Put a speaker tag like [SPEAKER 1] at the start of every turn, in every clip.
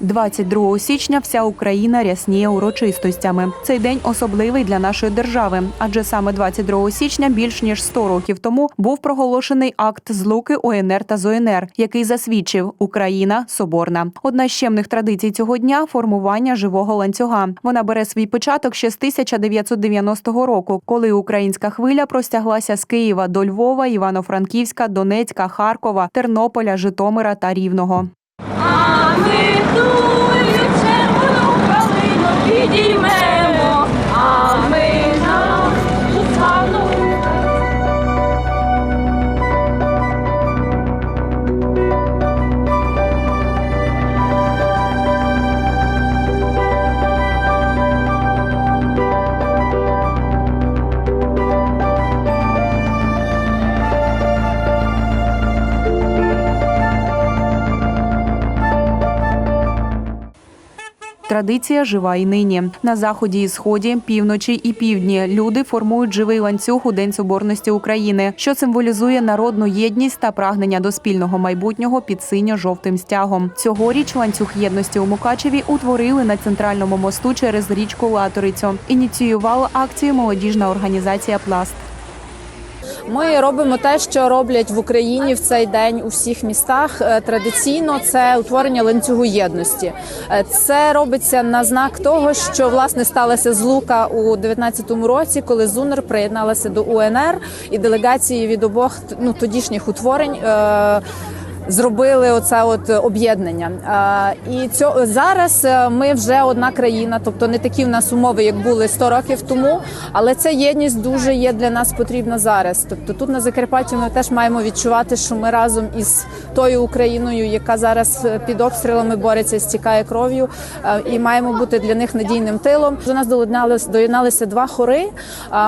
[SPEAKER 1] 22 січня вся Україна рясніє урочистостями. Цей день особливий для нашої держави, адже саме 22 січня, більш ніж 100 років тому, був проголошений акт злуки УНР та ЗОНР, який засвідчив Україна соборна. Одна з щемних традицій цього дня формування живого ланцюга. Вона бере свій початок ще з 1990 року, коли українська хвиля простяглася з Києва до Львова, Івано-Франківська, Донецька, Харкова, Тернополя, Житомира та Рівного.
[SPEAKER 2] А ми
[SPEAKER 1] Традиція жива і нині. На заході і сході, півночі і півдні люди формують живий ланцюг у День Соборності України, що символізує народну єдність та прагнення до спільного майбутнього під синьо-жовтим стягом. Цьогоріч ланцюг єдності у Мукачеві утворили на центральному мосту через річку Латорицю. Ініціювала акцію молодіжна організація Пласт.
[SPEAKER 3] Ми робимо те, що роблять в Україні в цей день у всіх містах. Е, Традиційно це утворення ланцюгу єдності. Е, Це робиться на знак того, що власне сталася злука у 19-му році, коли ЗУНР приєдналася до УНР і делегації від обох ну тодішніх утворень. е, Зробили оце от об'єднання. І цьо, зараз е, ми вже одна країна, тобто не такі в нас умови, як були 100 років тому. Але ця єдність дуже є для нас потрібна зараз. Тобто тут на Закарпатті ми теж маємо відчувати, що ми разом із тою Україною, яка зараз е, під обстрілами бореться, стікає кров'ю, е, і маємо бути для них надійним тилом. До нас доєдналися, доєдналися два хори.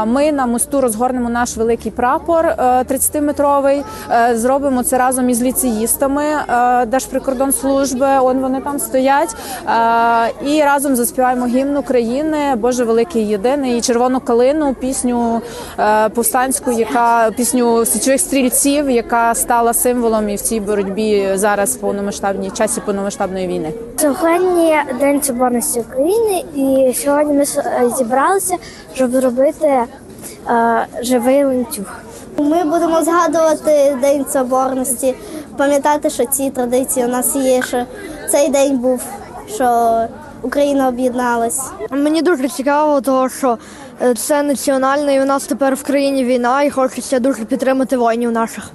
[SPEAKER 3] Ми на мосту розгорнемо наш великий прапор е, 30-метровий. Е, Зробимо це разом із ліцеїстами е, Держприкордонслужби. Он вони там стоять. Е, І разом заспіваємо гімн України, Боже великий єдиний і червону калину, пісню е, повстанську, яка пісню січових стрільців, яка стала символом і в цій боротьбі зараз в повномасштабній часі повномасштабної війни.
[SPEAKER 4] Сьогодні День Соборності України, і сьогодні ми зібралися, щоб зробити живий ланцюг.
[SPEAKER 5] Ми будемо згадувати День Соборності, пам'ятати, що ці традиції у нас є, що цей день був, що Україна об'єдналась.
[SPEAKER 6] Мені дуже цікаво, тому що е, це національне, і у нас тепер в країні війна, і хочеться дуже підтримати воїнів наших.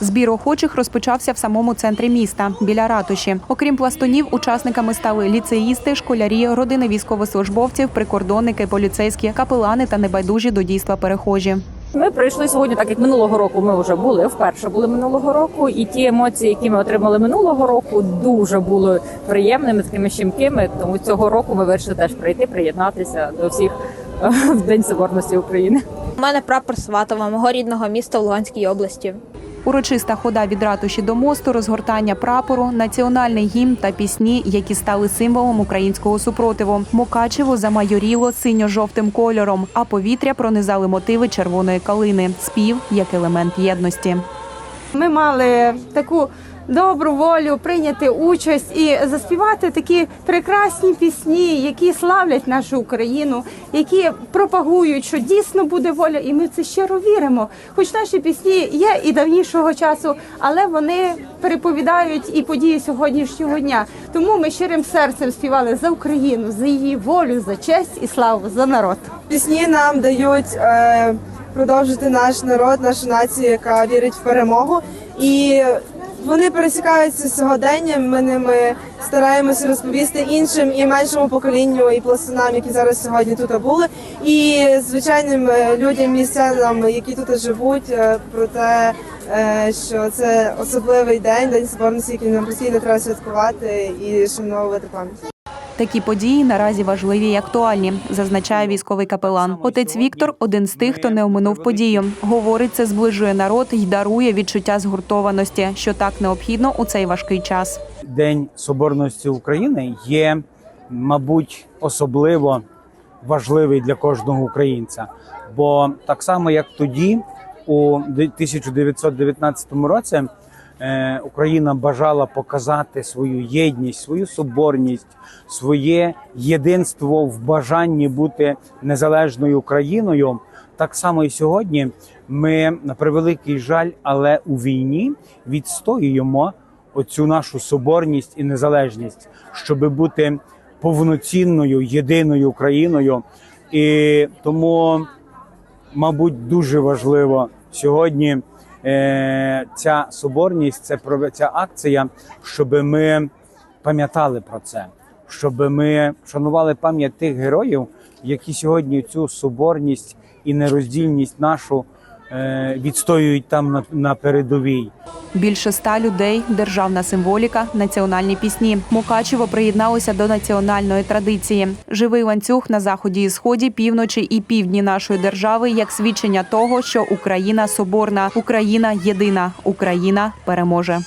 [SPEAKER 1] Збір охочих розпочався в самому центрі міста біля ратуші. Окрім пластунів, учасниками стали ліцеїсти, школярі, родини військовослужбовців, прикордонники, поліцейські, капелани та небайдужі до дійства перехожі.
[SPEAKER 7] Ми прийшли сьогодні, так як минулого року ми вже були вперше були минулого року, і ті емоції, які ми отримали минулого року, дуже були приємними, такими щемкими. Тому цього року ми вирішили теж прийти, приєднатися до всіх е, в День Соборності України.
[SPEAKER 8] У мене прапор Сватова, мого рідного міста в Луганській області.
[SPEAKER 1] Урочиста хода від ратуші до мосту, розгортання прапору, національний гімн та пісні, які стали символом українського супротиву. Мукачево замайоріло синьо-жовтим кольором, а повітря пронизали мотиви червоної калини. Спів як елемент єдності.
[SPEAKER 9] Ми мали таку добру волю прийняти участь і заспівати такі прекрасні пісні, які славлять нашу Україну, які пропагують, що дійсно буде воля, і ми в це щиро віримо. Хоч наші пісні є і давнішого часу, але вони переповідають і події сьогоднішнього дня. Тому ми щирим серцем співали за Україну, за її волю, за честь і славу, за народ.
[SPEAKER 10] Пісні нам дають е, продовжити наш народ, нашу націю, яка вірить в перемогу. І вони пересікаються сьогодення. Ми ними стараємося розповісти іншим і меншому поколінню, і пластунам, які зараз сьогодні тут були, і звичайним е, людям, містянам, які тут живуть, е, про те, е, що це особливий день, день соборності, який нам постійно треба святкувати і шановувати пам'ять.
[SPEAKER 1] Такі події наразі важливі і актуальні, зазначає військовий капелан. Отець Віктор один з тих, хто не оминув подію. Говорить, це зближує народ і дарує відчуття згуртованості, що так необхідно у цей важкий час.
[SPEAKER 11] День Соборності України є, мабуть, особливо важливий для кожного українця. Бо так само, як тоді, у 1919 році, Україна бажала показати свою єдність, свою соборність, своє єдинство в бажанні бути незалежною країною. Так само і сьогодні ми на превеликий жаль, але у війні відстоюємо оцю нашу соборність і незалежність, щоб бути повноцінною єдиною країною. І тому, мабуть, дуже важливо сьогодні е, ця соборність, це ця акція, щоб ми пам'ятали про це, щоб ми шанували пам'ять тих героїв, які сьогодні цю соборність і нероздільність нашу е, відстоюють там на, на передовій.
[SPEAKER 1] Більше ста людей, державна символіка, національні пісні. Мукачево приєдналося до національної традиції. Живий ланцюг на заході і сході, півночі і півдні нашої держави як свідчення того, що Україна соборна, Україна єдина, Україна переможе.